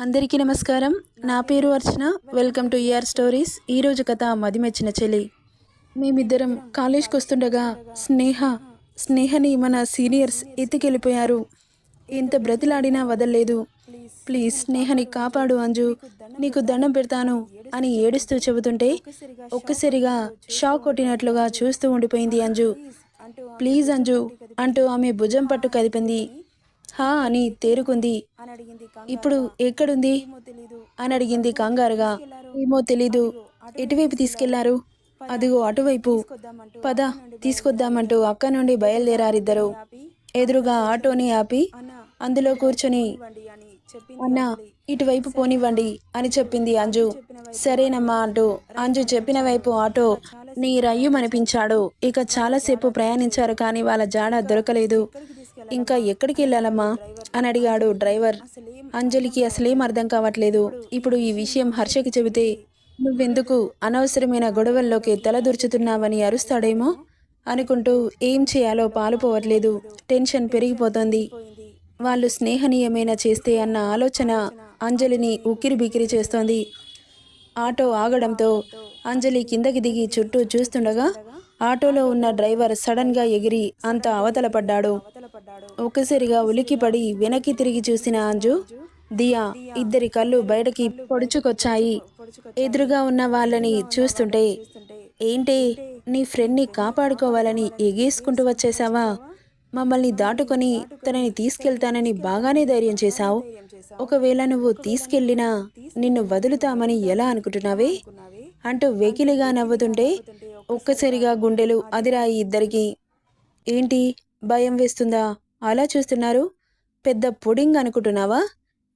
అందరికీ నమస్కారం. నా పేరు Archana. Welcome to ER stories ఈరోజు కథ మదిమెచ్చిన చెలి మేమిద్దరం కాలేజ్కి వస్తుండగా స్నేహ స్నేహని మన సీనియర్స్ ఎత్తుకెళ్ళిపోయారు. ఎంత బ్రతిలాడినా వదలలేదు. ప్లీజ్ స్నేహని కాపాడు అంజు. నీకు దండం పెడతాను అని ఏడుస్తూ చెబుతుంటే ఒక్కసారిగా షాక్ కొట్టినట్లుగా చూస్తూ ఉండిపోయింది అంజు. ప్లీజ్ అంజు అంటూ ఆమె భుజం పట్టు కదిపింది. హా అని తేరుకుంది. ఇప్పుడు ఎక్కడుంది? అని అడిగింది కంగారుగా. ఏమో తెలీదు. ఎటువైపు తీసుకెళ్ళారు? అదిగో అటువైపు. పద తీసుకొద్దామంటూ అక్క నుండి బయలుదేరారిద్దరు. ఎదురుగా ఆటోని ఆపి అందులో కూర్చొని అన్నా ఇటువైపు పోనివ్వండి అని చెప్పింది అంజు. సరేనమ్మా అంటూ అంజు చెప్పిన వైపు ఆటో నీ రయ్యుమనిపించాడు. ఇక చాలాసేపు ప్రయాణించారు కానీ వాళ్ళ జాడ దొరకలేదు. ఇంకా ఎక్కడికి వెళ్ళాలమ్మా? అని అడిగాడు డ్రైవర్. అంజలికి అసలేం అర్థం కావట్లేదు. ఇప్పుడు ఈ విషయం హర్షకి చెబితే నువ్వెందుకు అనవసరమైన గొడవల్లోకి తలదూర్చుతున్నావని అరుస్తాడేమో? అనుకుంటూ ఏం చేయాలో పాలుపోవట్లేదు టెన్షన్ పెరిగిపోతోంది. వాళ్ళు స్నేహనీయమైన చేస్తే అన్న ఆలోచన అంజలిని ఉక్కిరి బిక్కిరి చేస్తోంది. ఆటో ఆగడంతో అంజలి కిందకి దిగి చుట్టూ చూస్తుండగా ఆటోలో ఉన్న డ్రైవర్ సడన్గా ఎగిరి అంత అవతలపడ్డాడు. ఒకసారిగా ఒక్కసారిగా ఉలిక్కిపడి వెనక్కి తిరిగి చూసిన అంజు దియా ఇద్దరి కళ్ళు బయటకి పొడుచుకొచ్చాయి. ఎదురుగా ఉన్న వాళ్ళని చూస్తుంటే ఏంటి నీ ఫ్రెండ్ని కాపాడుకోవాలని ఎగేసుకుంటూ వచ్చేసావా? మమ్మల్ని దాటుకొని తనని తీసుకెళ్తానని బాగానే ధైర్యం చేశావు. ఒకవేళ నువ్వు తీసుకెళ్ళినా నిన్ను వదులుతామని ఎలా అనుకుంటున్నావే? అంటూ వెకిలిగా నవ్వుతుంటే ఒక్కసారిగా గుండెలు అదిరాయి ఇద్దరికి. ఏంటి? భయం వేస్తుందా? అలా చూస్తున్నారు? పెద్ద పుడింగ్ అనుకుంటున్నావా?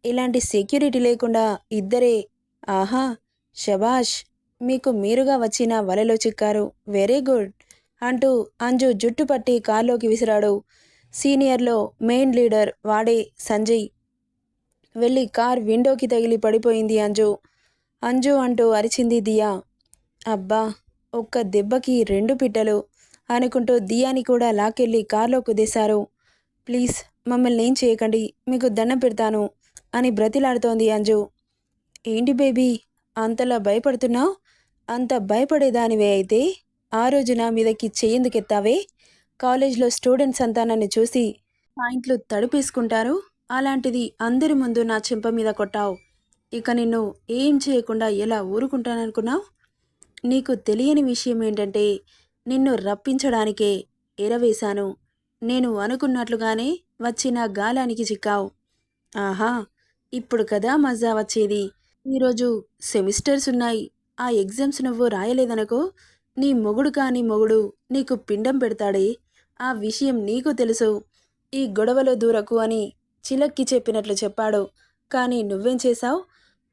ఇలాంటి సెక్యూరిటీ లేకుండా ఇద్దరే. ఆహా శబాష్ మీకు మీరుగా వచ్చిన వలలో చిక్కారు. వెరీ గుడ్ అంటూ అంజు జుట్టు పట్టి కారులోకి విసిరాడు. సీనియర్లో మెయిన్ లీడర్ వాడే సంజయ్. వెళ్ళి కార్ విండోకి తగిలి పడిపోయింది అంజు. అంజు అంటూ అరిచింది దియా. అబ్బా ఒక్క దెబ్బకి రెండు పిట్టలు అనుకుంటూ దియాని కూడా లాకెళ్ళి కారులో కుదేశారు. ప్లీజ్ మమ్మల్ని ఏం చేయకండి మీకు దండం పెడతాను అని బ్రతిలాడుతోంది అంజు. ఏంటి బేబీ అంతలా భయపడుతున్నావు? అంత భయపడేదానివే అయితే? ఆ రోజు నా మీదకి చెయ్యందుకెత్తావే కాలేజ్లో స్టూడెంట్స్ అంతా నన్ను చూసి పాయింట్లు తడిపేసుకుంటారు? అలాంటిది అందరి ముందు నా చెంప మీద కొట్టావు. ఇక నిన్ను ఏం చేయకుండా ఎలా ఊరుకుంటాననుకున్నావు? నీకు తెలియని విషయం ఏంటంటే నిన్ను రప్పించడానికే ఎరవేశాను. నేను అనుకున్నట్లుగానే వచ్చిన గాలానికి చిక్కావు. ఆహా ఇప్పుడు కదా మజా వచ్చేది. ఈరోజు సెమిస్టర్స్ ఉన్నాయి. ఆ ఎగ్జామ్స్ నువ్వు రాయలేదనుకో నీ మొగుడు కాని మొగుడు నీకు పిండం పెడతాడే. ఆ విషయం నీకు తెలుసు. ఈ గొడవలో దూరకు అని చిలక్కి చెప్పినట్లు చెప్పాడు. కానీ నువ్వేం చేశావు?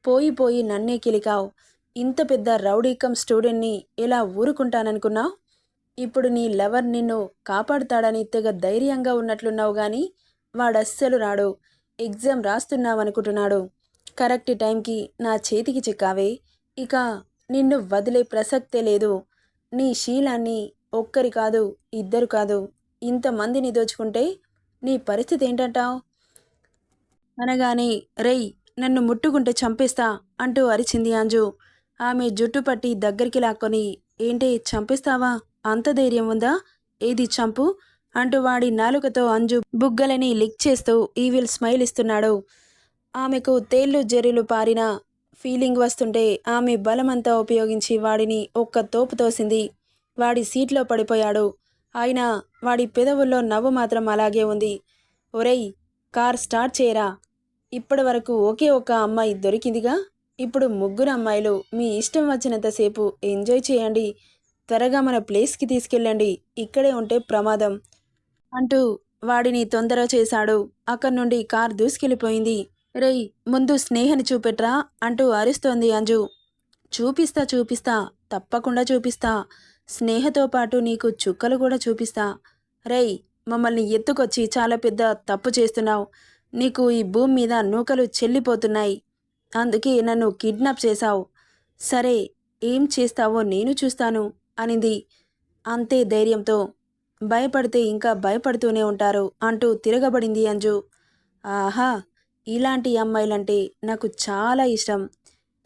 పోయి పోయి నన్నే కిలికావు. ఇంత పెద్ద రౌడీకం స్టూడెంట్ని ఎలా ఊరుకుంటాననుకున్నావు? ఇప్పుడు నీ లవర్ నిన్ను కాపాడుతాడని తెగ ధైర్యంగా ఉన్నట్లున్నావు కానీ వాడస్సలు రాడు. ఎగ్జామ్ రాస్తున్నావనుకుంటున్నాడు. కరెక్ట్ టైంకి నా చేతికి చిక్కావే. ఇక నిన్ను వదిలే ప్రసక్తే లేదు. నీ శీలాన్ని ఒక్కరి కాదు ఇద్దరు కాదు ఇంతమందిని దోచుకుంటే నీ పరిస్థితి ఏంటంటావు? అనగానే రేయ్ నన్ను ముట్టుకుంటే చంపేస్తా అంటూ అరిచింది అంజు. ఆమె జుట్టు పట్టి దగ్గరికి లాక్కొని ఏంటి చంపిస్తావా? అంత ధైర్యం ఉందా? ఏది చంపు? అంటూ వాడి నాలుకతో అంజు బుగ్గలని లిక్ చేస్తూ ఈవిల్ స్మైల్ ఇస్తున్నాడు. ఆమెకు తేళ్ళు జెర్రీలు పారిన ఫీలింగ్ వస్తుంటే ఆమె బలమంతా ఉపయోగించి వాడిని ఒక్క తోపు తోసింది. వాడి సీట్లో పడిపోయాడు. అయినా వాడి పెదవుల్లో నవ్వు మాత్రం అలాగే ఉంది. ఒరేయ్ కార్ స్టార్ట్ చేయరా? ఇప్పటి వరకు ఒకే ఒక అమ్మాయి దొరికిందిగా? ఇప్పుడు ముగ్గురు అమ్మాయిలు మీ ఇష్టం వచ్చినంతసేపు ఎంజాయ్ చేయండి. త్వరగా మన ప్లేస్కి తీసుకెళ్ళండి. ఇక్కడే ఉంటే ప్రమాదం అంటూ వాడిని తొందర చేశాడు. అక్కడి నుండి కార్ దూసుకెళ్ళిపోయింది. రేయ్ ముందు స్నేహని చూపెట్రా అంటూ అరుస్తోంది అంజు. చూపిస్తా చూపిస్తా. తప్పకుండా చూపిస్తా. స్నేహతో పాటు నీకు చుక్కలు కూడా చూపిస్తా. రేయ్ మమ్మల్ని ఎత్తుకొచ్చి చాలా పెద్ద తప్పు చేస్తున్నావు. నీకు ఈ భూమి మీద నూకలు చెల్లిపోతున్నాయి. అందుకే నన్ను కిడ్నాప్ చేశావు. సరే ఏం చేస్తావో నేను చూస్తాను అనింది. అంతే ధైర్యంతో. భయపడితే ఇంకా భయపడుతూనే ఉంటారు అంటూ తిరగబడింది అంజు. ఆహా ఇలాంటి అమ్మాయిలంటే నాకు చాలా ఇష్టం.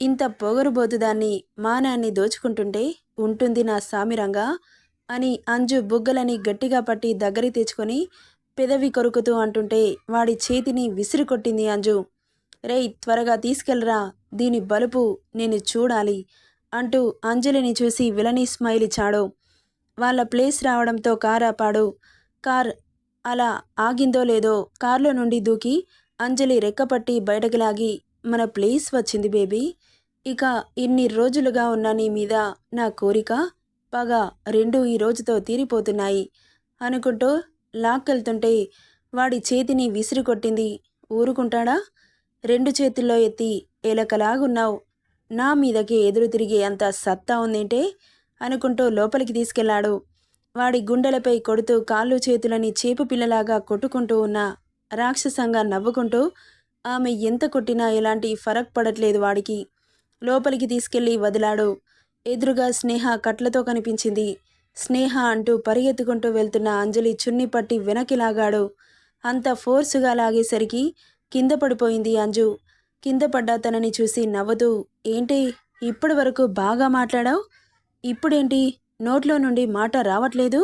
ఇంత పొగరుబోతుదాన్ని మానాన్ని దోచుకుంటుంటే ఉంటుంది నా సామిరంగా అని అంజు బుగ్గలని గట్టిగా పట్టి దగ్గరి తెచ్చుకొని పెదవి కొరుకుతూ అంటుంటే వాడి చేతిని విసిరి కొట్టింది అంజు. రేయ్ త్వరగా తీసుకెళ్ళరా దీని బలుపు నేను చూడాలి అంటూ అంజలిని చూసి విలని స్మైల్ ఇచ్చాడు వాళ్ళ ప్లేస్ రావడంతో కార్ ఆపాడు. కార్ అలా ఆగిందో లేదో కార్లో నుండి దూకి అంజలి రెక్కపట్టి బయటకు లాగి మన ప్లేస్ వచ్చింది బేబీ. ఇక ఇన్ని రోజులుగా ఉన్న నీ మీద నా కోరిక పగ రెండు ఈ రోజుతో తీరిపోతున్నాయి అనుకుంటూ లాక్కెళ్తుంటే వాడి చేతిని విసిరి కొట్టింది ఊరుకుంటాడా? రెండు చేతుల్లో ఎత్తి ఎలకలాగున్నావు నా మీదకి ఎదురు తిరిగే అంత సత్తా ఉందేంటే? అనుకుంటూ లోపలికి తీసుకెళ్ళాడు. వాడి గుండెలపై కొడుతూ కాళ్ళు చేతులని చేపు పిల్లలాగా కొట్టుకుంటూ ఉన్న రాక్షసంగా నవ్వుకుంటూ ఆమె ఎంత కొట్టినా ఎలాంటి ఫరక్ పడట్లేదు వాడికి. లోపలికి తీసుకెళ్ళి వదిలాడు. ఎదురుగా స్నేహ కట్లతో కనిపించింది. స్నేహ అంటూ పరిగెత్తుకుంటూ వెళ్తున్న అంజలి చున్ని పట్టి వెనక్కి లాగాడు. అంత ఫోర్సుగా లాగేసరికి కింద పడిపోయింది అంజు. కింద పడ్డ తనని చూసి నవ్వుతూ ఏంటి ఇప్పటి వరకు బాగా మాట్లాడావు? ఇప్పుడేంటి? నోట్లో నుండి మాట రావట్లేదు?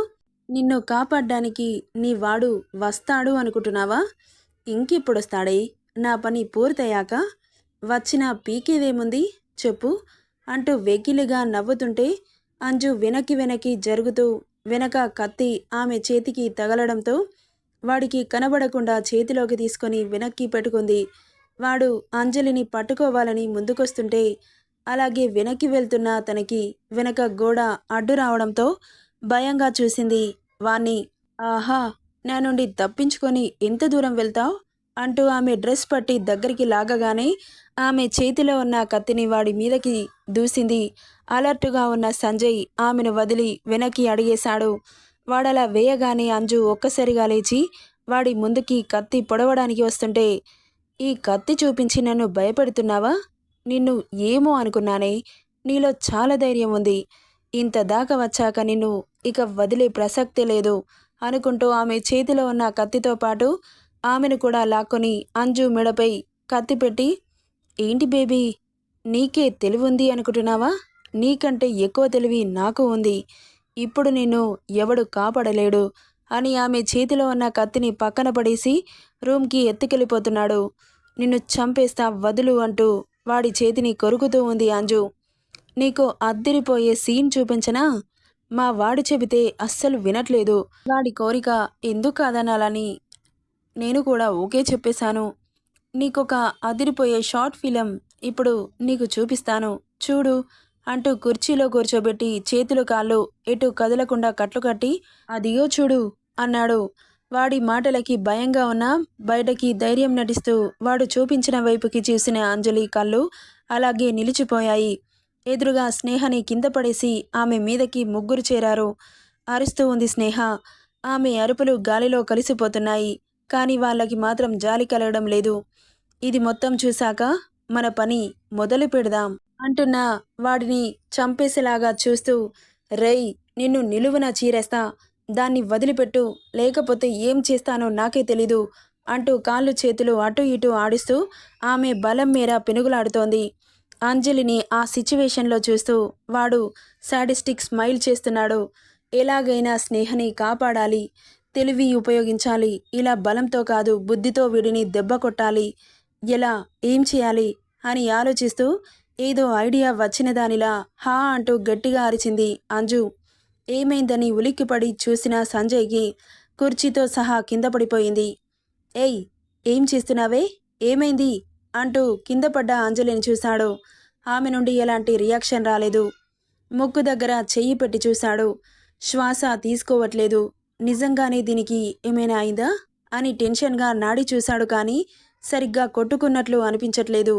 నిన్ను కాపాడ్డానికి నీ వాడు వస్తాడు అనుకుంటున్నావా? ఇంకిప్పుడొస్తాడే నా పని పూర్తయ్యాక? వచ్చిన పీకేదేముంది? చెప్పు అంటూ వెకిలిగా నవ్వుతుంటే అంజు వెనక్కి వెనక్కి జరుగుతూ వెనక కత్తి ఆమె చేతికి తగలడంతో వాడికి కనబడకుండా చేతిలోకి తీసుకొని వెనక్కి పెట్టుకుంది. వాడు అంజలిని పట్టుకోవాలని ముందుకొస్తుంటే అలాగే వెనక్కి వెళ్తున్న తనకి వెనక గోడ అడ్డు రావడంతో భయంగా చూసింది వాణ్ణి. ఆహా నా నుండి తప్పించుకొని ఎంత దూరం వెళ్తావు? అంటూ ఆమె డ్రెస్ పట్టి దగ్గరికి లాగగానే ఆమె చేతిలో ఉన్న కత్తిని వాడి మీదకి దూసింది. అలర్టుగా ఉన్న సంజయ్ ఆమెను వదిలి వెనక్కి అడిగేశాడు. వాడలా వేయగానే అంజు ఒక్కసారిగా లేచి వాడి ముందుకి కత్తి పొడవడానికి వస్తుంటే ఈ కత్తి చూపించి నన్ను భయపెడుతున్నావా? నిన్ను ఏమో అనుకున్నానే? నీలో చాలా ధైర్యం ఉంది. ఇంత దాకా వచ్చాక నిన్ను ఇక వదిలే ప్రసక్తే లేదు అనుకుంటూ ఆమె చేతిలో ఉన్న కత్తితో పాటు ఆమెను కూడా లాక్కొని అంజు మెడపై కత్తి పెట్టి ఏంటి బేబీ నీకే తెలివుంది అనుకుంటున్నావా? నీకంటే ఎక్కువ తెలివి నాకు ఉంది. ఇప్పుడు నిన్ను ఎవడు కాపాడలేడు? అని ఆమె చేతిలో ఉన్న కత్తిని పక్కన పడేసి రూమ్కి ఎత్తుకెళ్ళిపోతున్నాడు. నిన్ను చంపేస్తా వదులు అంటూ వాడి చేతిని కొరుకుతూ ఉంది అంజు. నీకు అద్దిరిపోయే సీన్ చూపించనా? మా వాడు చెబితే అస్సలు వినట్లేదు. వాడి కోరిక ఎందుకు కాదనాలని నేను కూడా ఓకే చెప్పేశాను. నీకొక అదిరిపోయే షార్ట్ ఫిలం ఇప్పుడు నీకు చూపిస్తాను. చూడు అంటూ కుర్చీలో కూర్చోబెట్టి చేతులు కాళ్ళు ఎటు కదలకుండా కట్లు కట్టి అదిగో చూడు అన్నాడు. వాడి మాటలకి భయంగా ఉన్న బయటకి ధైర్యం నటిస్తూ వాడు చూపించిన వైపుకి చూసిన అంజలి కళ్ళు అలాగే నిలిచిపోయాయి. ఎదురుగా స్నేహని కింద పడేసి ఆమె మీదకి ముగ్గురు చేరారు. అరుస్తూ ఉంది స్నేహ. ఆమె అరుపులు గాలిలో కలిసిపోతున్నాయి కానీ వాళ్ళకి మాత్రం జాలి కలగడం లేదు. ఇది మొత్తం చూశాక మన పని మొదలు పెడదాం. అంటున్న వాడిని చంపేసేలాగా చూస్తూ రేయ్ నిన్ను నిలువున చీరేస్తా. దాన్ని వదిలిపెట్టు. లేకపోతే ఏం చేస్తానో నాకే తెలీదు అంటూ కాళ్ళు చేతులు అటు ఇటు ఆడిస్తూ ఆమె బలం మేర పెనుగులాడుతోంది. అంజలిని ఆ సిచ్యువేషన్లో చూస్తూ వాడు సాడిస్టిక్ స్మైల్ చేస్తున్నాడు. ఎలాగైనా స్నేహని కాపాడాలి. తెలివి ఉపయోగించాలి. ఇలా బలంతో కాదు బుద్ధితో వీడిని దెబ్బ కొట్టాలి. ఎలా ఏం చేయాలి? అని ఆలోచిస్తూ ఏదో ఐడియా వచ్చిన దానిలా హా అంటూ గట్టిగా అరిచింది అంజు. ఏమైందని ఉలిక్కిపడి చూసిన సంజయ్కి కుర్చీతో సహా కింద పడిపోయింది. ఏయ్ ఏం చేస్తున్నావే? ఏమైంది? అంటూ కింద పడ్డ అంజలిని చూశాడు. ఆమె నుండి ఎలాంటి రియాక్షన్ రాలేదు. ముక్కు దగ్గర చెయ్యి పెట్టి చూశాడు. శ్వాస తీసుకోవట్లేదు. నిజంగానే దీనికి ఏమైనా అయిందా? అని టెన్షన్గా నాడి చూశాడు కానీ సరిగ్గా కొట్టుకున్నట్లు అనిపించట్లేదు.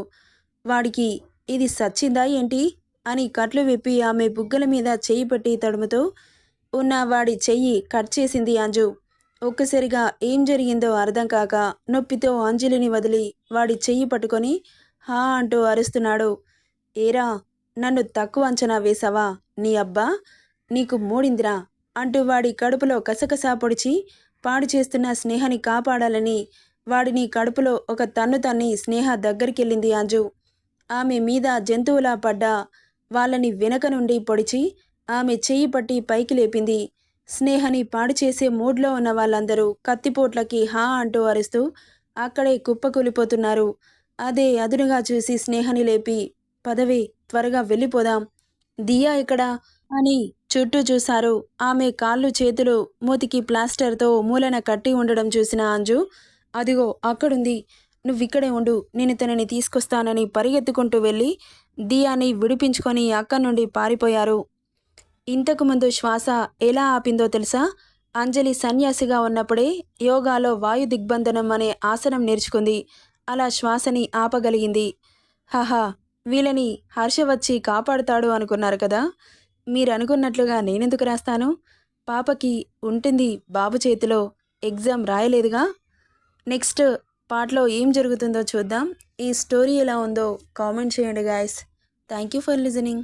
వాడికి ఇది సచ్చిందా ఏంటి? అని కట్లు విప్పి ఆమె బుగ్గల మీద చెయ్యి పెట్టి తడుముతూ ఉన్న వాడి చెయ్యి కట్ చేసింది అంజు. ఒక్కసారిగా ఏం జరిగిందో అర్థం కాక నొప్పితో అంజలిని వదిలి వాడి చెయ్యి పట్టుకొని హా అంటూ అరుస్తున్నాడు. ఏరా నన్ను తక్కువ అంచనా వేశావా? నీ అబ్బా నీకు మూడిందిరా అంటూ వాడి కడుపులో కసకసా పొడిచి పాడు చేస్తున్న స్నేహని కాపాడాలని వాడిని కడుపులో ఒక తన్ను తన్ని స్నేహ దగ్గరికెళ్ళింది అంజు. ఆమె మీద జంతువులా పడ్డ. వాళ్ళని వెనక నుండి పొడిచి ఆమె చెయ్యి పట్టి పైకి లేపింది. స్నేహని పాడు చేసే మూడ్లో ఉన్న వాళ్ళందరూ కత్తిపోట్లకి హా అంటూ అరుస్తూ అక్కడే కుప్పకూలిపోతున్నారు. అదే అదునుగా చూసి స్నేహని లేపి పదవి త్వరగా వెళ్ళిపోదాం. దియా ఇక్కడ అని చుట్టూ చూశారు. ఆమె కాళ్ళు చేతులు మూతికి ప్లాస్టర్తో మూలన కట్టి ఉండడం చూసిన అంజు అదిగో అక్కడుంది. నువ్విక్కడే ఉండు నేను తనని తీసుకొస్తానని పరిగెత్తుకుంటూ వెళ్ళి దియాని విడిపించుకొని అక్కడి నుండి పారిపోయారు. ఇంతకుముందు శ్వాస ఎలా ఆపిందో తెలుసా? అంజలి సన్యాసిగా ఉన్నప్పుడే యోగాలో వాయు దిగ్బంధనం అనే ఆసనం నేర్చుకుంది. అలా శ్వాసని ఆపగలిగింది. హహా వీళ్ళని హర్ష వచ్చి కాపాడుతాడు అనుకున్నారు కదా? మీరు అనుకున్నట్లుగా నేనెందుకు రాస్తాను? పాపకి ఉంటుంది బాబు చేతిలో ఎగ్జామ్ రాయలేదుగా? నెక్స్ట్ పాటలో ఏం జరుగుతుందో చూద్దాం. ఈ స్టోరీ ఎలా ఉందో కామెంట్ చేయండి guys thank you for listening